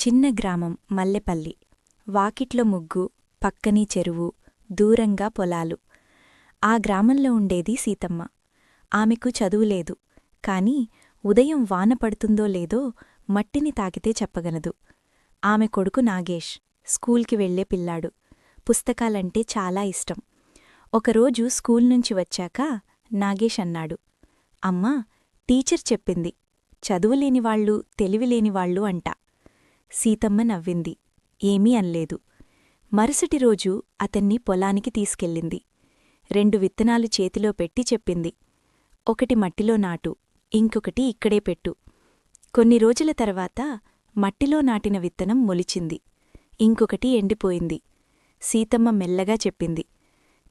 చిన్న గ్రామం మల్లెపల్లి. వాకిట్లో ముగ్గు పక్కని చెరువు దూరంగా పొలాలు. ఆ గ్రామంలో ఉండేది సీతమ్మ. ఆమెకు చదువులేదు కాని ఉదయం వాన పడుతుందో లేదో మట్టిని తాకితే చెప్పగలదు. ఆమె కొడుకు నాగేష్ స్కూల్కి వెళ్ళే పిల్లాడు. పుస్తకాలంటే చాలా ఇష్టం. ఒకరోజు స్కూల్ నుంచి వచ్చాక నాగేష్ అన్నాడు అమ్మా టీచర్ చెప్పింది. చదువులేనివాళ్ళు తెలివిలేనివాళ్ళు అంట. సీతమ్మ నవ్వింది. ఏమీ అనలేదు. మరుసటి రోజు అతన్ని పొలానికి తీసుకెళ్ళింది. రెండు విత్తనాలు చేతిలో పెట్టి చెప్పింది. ఒకటి మట్టిలో నాటు ఇంకొకటి ఇక్కడే పెట్టు. కొన్ని రోజుల తర్వాత మట్టిలో నాటిన విత్తనం మొలిచింది. ఇంకొకటి ఎండిపోయింది. సీతమ్మ మెల్లగా చెప్పింది.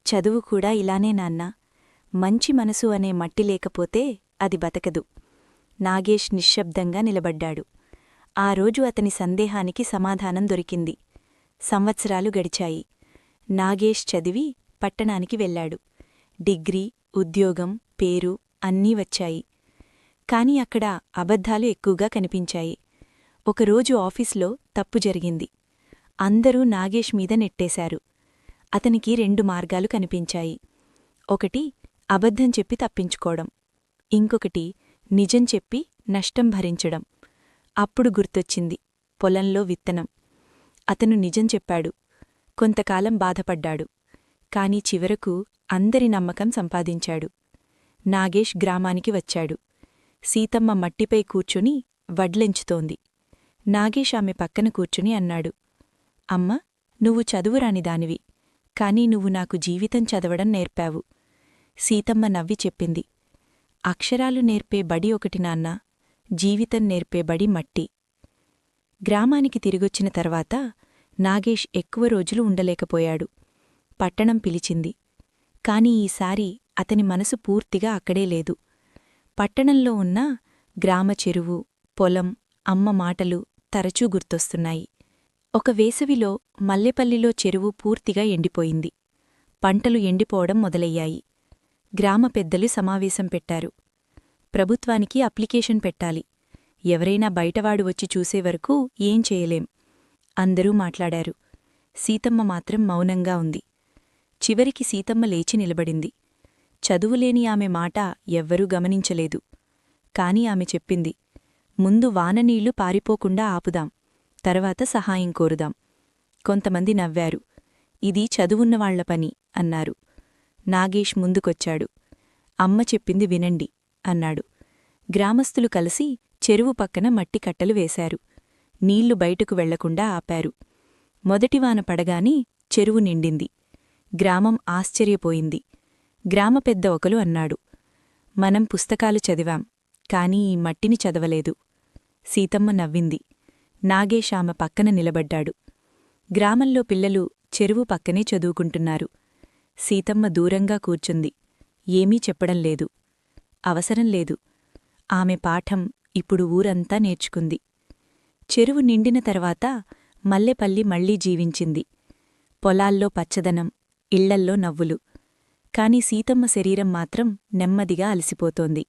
చదువు కూడా ఇలానే నాన్నా. మంచి మనసు అనే మట్టి లేకపోతే అది బతకదు. నాగేష్ నిశ్శబ్దంగా నిలబడ్డాడు. ఆ రోజు అతని సందేహానికి సమాధానం దొరికింది. సంవత్సరాలు గడిచాయి. నాగేష్ చదివి పట్టణానికి వెళ్ళాడు. డిగ్రీ ఉద్యోగం పేరు అన్నీ వచ్చాయి. కాని అక్కడ అబద్ధాలు ఎక్కువగా కనిపించాయి. ఒకరోజు ఆఫీస్లో తప్పు జరిగింది. అందరూ నాగేష్ మీద నెట్టేశారు. అతనికి రెండు మార్గాలు కనిపించాయి. ఒకటి అబద్ధం చెప్పి తప్పించుకోవడం. ఇంకొకటి నిజం చెప్పి నష్టం భరించడం. అప్పుడు గుర్తొచ్చింది పొలంలో విత్తనం. అతను నిజం చెప్పాడు. కొంతకాలం బాధపడ్డాడు. కాని చివరకు అందరి నమ్మకం సంపాదించాడు. నాగేష్ గ్రామానికి వచ్చాడు. సీతమ్మ మట్టిపై కూర్చుని వడ్లెంచుతోంది. నాగేష్ ఆమె పక్కన కూర్చుని అన్నాడు. అమ్మ నువ్వు చదువురాని దానివి. కాని నువ్వు నాకు జీవితం చదవడం నేర్పావు. సీతమ్మ నవ్వి చెప్పింది. అక్షరాలు నేర్పే బడి ఒకటి నాన్నా. జీవితం నేర్పేబడి మట్టి. గ్రామానికి తిరిగొచ్చిన తర్వాత నాగేష్ ఎక్కువ రోజులు ఉండలేకపోయాడు. పట్టణం పిలిచింది. కాని ఈసారి అతని మనసు పూర్తిగా అక్కడే లేదు. పట్టణంలో ఉన్న గ్రామ చెరువు పొలం అమ్మ మాటలు తరచూ గుర్తొస్తున్నాయి. ఒక వేసవిలో మల్లెపల్లిలో చెరువు పూర్తిగా ఎండిపోయింది. పంటలు ఎండిపోవడం మొదలయ్యాయి. గ్రామ పెద్దలు సమావేశం పెట్టారు. ప్రభుత్వానికి అప్లికేషన్ పెట్టాలి. ఎవరైనా బయటవాడు వచ్చి చూసేవరకు ఏం చేయలేం. అందరూ మాట్లాడారు. సీతమ్మ మాత్రం మౌనంగా ఉంది. చివరికి సీతమ్మ లేచి నిలబడింది. చదువులేని ఆమె మాట ఎవ్వరూ గమనించలేదు. కాని ఆమె చెప్పింది ముందు వాననీళ్ళు పారిపోకుండా ఆపుదాం. తర్వాత సహాయం కోరుదాం. కొంతమంది నవ్వారు. ఇది చదువున్నవాళ్ళ పని అన్నారు. నాగేష్ ముందుకొచ్చాడు. అమ్మ చెప్పింది వినండి. అన్నాడు. గ్రామస్థులు కలిసి చెరువు పక్కన మట్టి కట్టలు వేశారు. నీళ్ళు బయటకు వెళ్ళకుండా ఆపారు. మొదటివాన పడగాని చెరువు నిండింది. గ్రామం ఆశ్చర్యపోయింది. గ్రామ పెద్ద ఒకలు అన్నాడు. మనం పుస్తకాలు చదివాం కాని ఈ మట్టిని చదవలేదు. సీతమ్మ నవ్వింది. నాగేష్ ఆమె పక్కన నిలబడ్డాడు. గ్రామంలో పిల్లలు చెరువు పక్కనే చదువుకుంటున్నారు. సీతమ్మ దూరంగా కూర్చుంది. ఏమీ చెప్పడం లేదు. అవసరం లేదు. ఆమె పాఠం ఇప్పుడు ఊరంతా నేర్చుకుంది. చెరువు నిండిన తర్వాత మల్లెపల్లి మళ్ళీ జీవించింది. పొలాల్లో పచ్చదనం ఇళ్ళల్లో నవ్వులు. కాని సీతమ్మ శరీరం మాత్రం నెమ్మదిగా అలసిపోతోంది.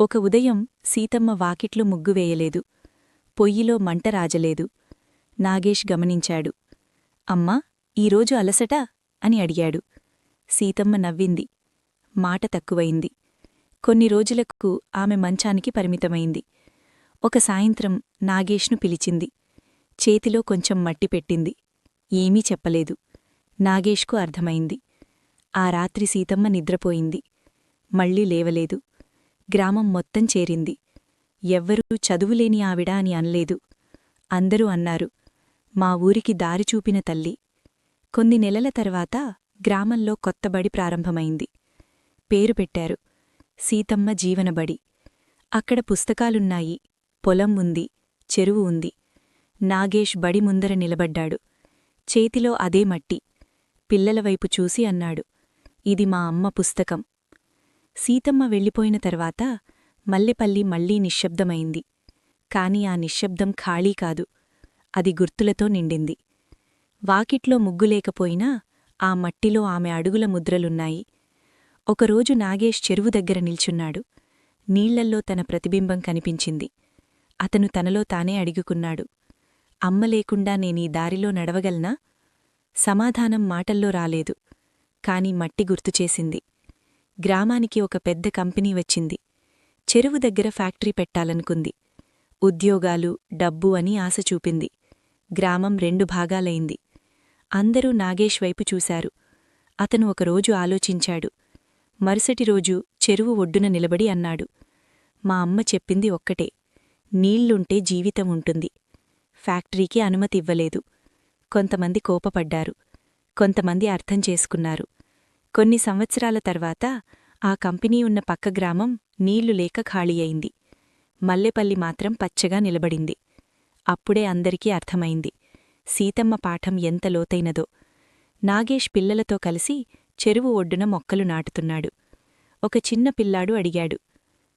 ఒక ఉదయం సీతమ్మ వాకిట్లు ముగ్గు వేయలేదు. పొయ్యిలో మంట రాజలేదు. నాగేష్ గమనించాడు. అమ్మా ఈరోజు అలసట? అని అడిగాడు. సీతమ్మ నవ్వింది. మాట తక్కువైంది. కొన్ని రోజులకు ఆమె మంచానికి పరిమితమైంది. ఒక సాయంత్రం నాగేష్ను పిలిచింది. చేతిలో కొంచెం మట్టి పెట్టింది. ఏమీ చెప్పలేదు. నాగేష్కు అర్థమైంది. ఆ రాత్రి సీతమ్మ నిద్రపోయింది. మళ్ళీ లేవలేదు. గ్రామం మొత్తం చేరింది. ఎవ్వరూ చదువులేని ఆవిడ అని అనలేదు. అందరూ అన్నారు మా ఊరికి దారి చూపిన తల్లి. కొన్ని నెలల తర్వాత గ్రామంలో కొత్తబడి ప్రారంభమైంది. పేరు పెట్టారు. సీతమ్మ జీవనబడి. అక్కడ పుస్తకాలున్నాయి. పొలం ఉంది. చెరువు ఉంది. నాగేష్ బడి ముందర నిలబడ్డాడు. చేతిలో అదే మట్టి. పిల్లలవైపు చూసి అన్నాడు. ఇది మా అమ్మ పుస్తకం. సీతమ్మ వెళ్ళిపోయిన తర్వాత మల్లెపల్లి మళ్ళీ నిశ్శబ్దమైంది. కాని ఆ నిశ్శబ్దం ఖాళీ కాదు. అది గుర్తులతో నిండింది. వాకిట్లో ముగ్గులేకపోయినా ఆ మట్టిలో ఆమె అడుగుల ముద్రలున్నాయి. ఒకరోజు నాగేష్ చెరువు దగ్గర నిల్చున్నాడు. నీళ్ళల్లో తన ప్రతిబింబం కనిపించింది. అతను తనలో తానే అడుగుకున్నాడు. అమ్మ లేకుండా నేనీ దారిలో నడవగలనా? సమాధానం మాటల్లో రాలేదు. కాని మట్టి గుర్తుచేసింది. గ్రామానికి ఒక పెద్ద కంపెనీ వచ్చింది. చెరువు దగ్గర ఫ్యాక్టరీ పెట్టాలనుకుంది. ఉద్యోగాలు డబ్బు అని ఆశ చూపింది. గ్రామం రెండు భాగాలైంది. అందరూ నాగేష్ వైపు చూశారు. అతను ఒకరోజు ఆలోచించాడు. మరుసటి రోజు చెరువు ఒడ్డున నిలబడి అన్నాడు. మా అమ్మ చెప్పింది ఒక్కటే నీళ్ళుంటే జీవితం ఉంటుంది. ఫ్యాక్టరీకి అనుమతి ఇవ్వలేదు. కొంతమంది కోపపడ్డారు. కొంతమంది అర్థం చేసుకున్నారు. కొన్ని సంవత్సరాల తర్వాత ఆ కంపెనీ ఉన్న పక్క గ్రామం నీళ్ళు లేక ఖాళీ అయింది. మల్లెపల్లి మాత్రం పచ్చగా నిలబడింది. అప్పుడే అందరికీ అర్థమైంది. సీతమ్మ పాఠం ఎంత లోతైనదో. నాగేష్ పిల్లలతో కలిసి చెరువు ఒడ్డున మొక్కలు నాటుతున్నాడు. ఒక చిన్న పిల్లాడు అడిగాడు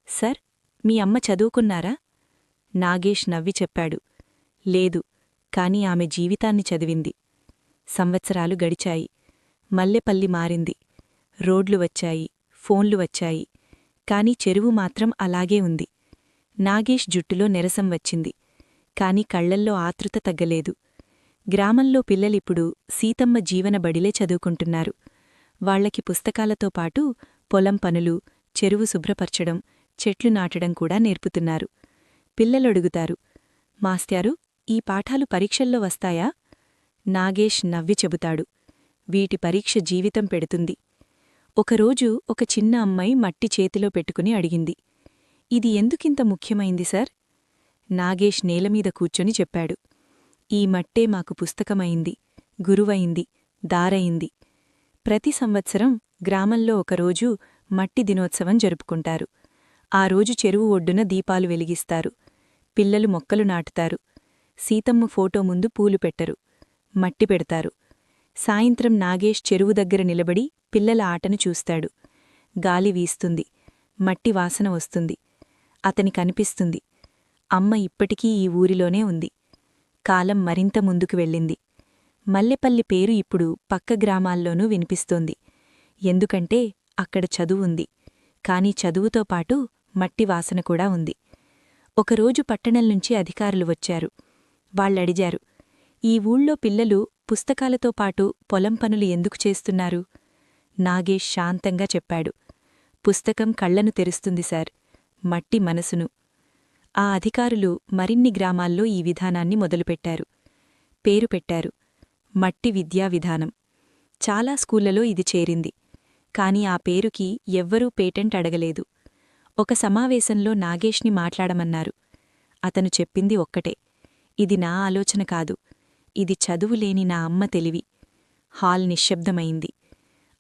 సర్ మీ అమ్మ చదువుకున్నారా? నాగేష్ నవ్వి చెప్పాడు లేదు కాని ఆమె జీవితాన్ని చదివింది. సంవత్సరాలు గడిచాయి. మల్లెపల్లి మారింది. రోడ్లు వచ్చాయి ఫోన్లు వచ్చాయి కాని చెరువు మాత్రం అలాగే ఉంది. నాగేష్ జుట్టులో నెరసం వచ్చింది కాని కళ్ళల్లో ఆతృత తగ్గలేదు. గ్రామంలో పిల్లలిప్పుడు సీతమ్మ జీవన బడిలే చదువుకుంటున్నారు. వాళ్ళకి పుస్తకాలతో పాటు పొలం పనులు చెరువు శుభ్రపరచడం చెట్లు నాటడం కూడా నేర్పుతున్నారు. పిల్లలడుగుతారు. మాస్త్యారు ఈ పాఠాలు పరీక్షల్లో వస్తాయా? నాగేష్ నవ్వి చెబుతాడు. వీటి పరీక్ష జీవితం పెడుతుంది. ఒకరోజు ఒక చిన్న అమ్మాయి మట్టి చేతిలో పెట్టుకుని అడిగింది. ఇది ఎందుకింత ముఖ్యమైంది సార్? నాగేష్ నేలమీద కూర్చొని చెప్పాడు. ఈ మట్టే మాకు పుస్తకమైంది గురువయింది దారయింది ప్రతి సంవత్సరం గ్రామంలో ఒకరోజు మట్టి దినోత్సవం జరుపుకుంటారు. ఆ రోజు చెరువు ఒడ్డున దీపాలు వెలిగిస్తారు. పిల్లలు మొక్కలు నాటుతారు. సీతమ్మ ఫోటో ముందు పూలు పెట్టరు. మట్టి పెడతారు. సాయంత్రం నాగేష్ చెరువు దగ్గర నిలబడి పిల్లల ఆటను చూస్తాడు. గాలి వీస్తుంది. మట్టి వాసన వస్తుంది. అతని కనిపిస్తుంది. అమ్మ ఇప్పటికీ ఈ ఊరిలోనే ఉంది. కాలం మరింత ముందుకు వెళ్ళింది. మల్లెపల్లి పేరు ఇప్పుడు పక్క గ్రామాల్లోనూ వినిపిస్తోంది. ఎందుకంటే అక్కడ చదువుంది కాని చదువుతో పాటు మట్టి వాసన కూడా ఉంది. ఒకరోజు పట్టణం నుంచి అధికారులు వచ్చారు. వాళ్ళడిగారు ఈ ఊళ్ళో పిల్లలు పుస్తకాలతో పాటు పొలం పనులు ఎందుకు చేస్తున్నారు? నాగేష్ శాంతంగా చెప్పాడు పుస్తకం కళ్ళను తెరుస్తుంది సార్ మట్టి మనసును. ఆ అధికారులు మరిన్ని గ్రామాల్లో ఈ విధానాన్ని మొదలుపెట్టారు. పేరు పెట్టారు మట్టి విద్యా విధానం. చాలా స్కూళ్ళలో ఇది చేరింది. కాని ఆ పేరుకి ఎవ్వరూ పేటెంట్ అడగలేదు. ఒక సమావేశంలో నాగేష్ని మాట్లాడమన్నారు. అతను చెప్పింది ఒక్కటే. ఇది నా ఆలోచన కాదు. ఇది చదువులేని నా అమ్మ తెలివి. హాల్ నిశ్శబ్దమైంది.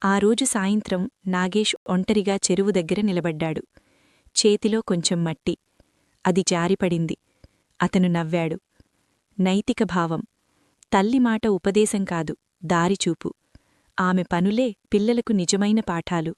ఆ రోజు సాయంత్రం నాగేష్ ఒంటరిగా చెరువు దగ్గర నిలబడ్డాడు. చేతిలో కొంచెం మట్టి. అది జారిపడింది. అతను నవ్వాడు. నైతిక భావం. తల్లి మాట ఉపదేశం కాదు దారిచూపు ఆమె పనులే పిల్లలకు నిజమైన పాఠాలు.